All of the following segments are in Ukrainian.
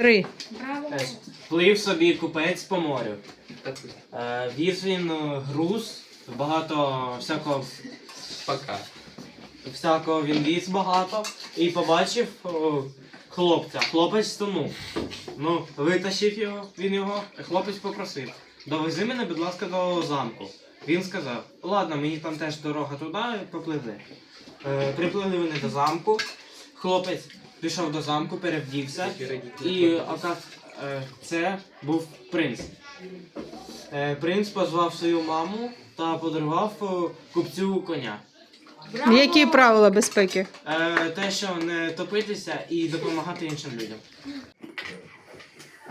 Три. Е, Плив собі купець по морю. Е, Віз він е, груз, багато всякого, Пока. всякого він віз багато і побачив о, хлопця. Хлопець тонув. Ну, витащив його, він його, хлопець попросив. Довези мене, будь ласка, до замку. Він сказав, ладно, мені там теж дорога туди, попливли. Е, припливли вони до замку. Хлопець пішов до замку, перевдівся. І оказ, е, це був принц. Е, принц позвав свою маму та подарував е, купцю коня. Які правила безпеки? Те, що не топитися і допомагати іншим людям.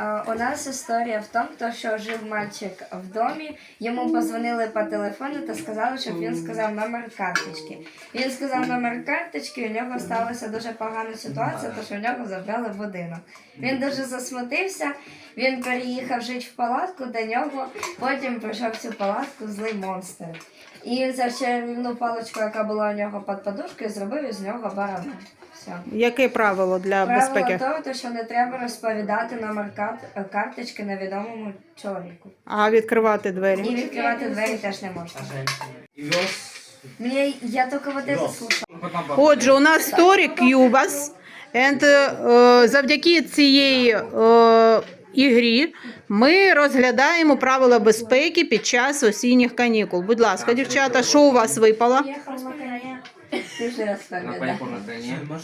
А, У нас історія в тому, що жив мальчик в домі, йому позвонили по телефону та сказали, щоб він сказав номер карточки. Він сказав номер карточки, у нього сталася дуже погана ситуація, тому що у нього забрали будинок. Він дуже засмутився, він переїхав жити в палатку до нього, потім прийшов цю палатку злий монстр. І за чарівну паличку, яка була у нього під подушкою, зробив із нього барана. Все. Яке правило для Правило безпеки? того, то, що не треба розповідати номер кар- карточки невідомому чоловіку. А відкривати І двері. відкривати двері теж не можна. Мені я тільки вот это слухала. Отже, у нас story Cubas. And, е, завдяки цієї е, ігрі ми розглядаємо правила безпеки під час осінніх канікул. Будь ласка, дівчата, що у вас випало? Ти ж. На.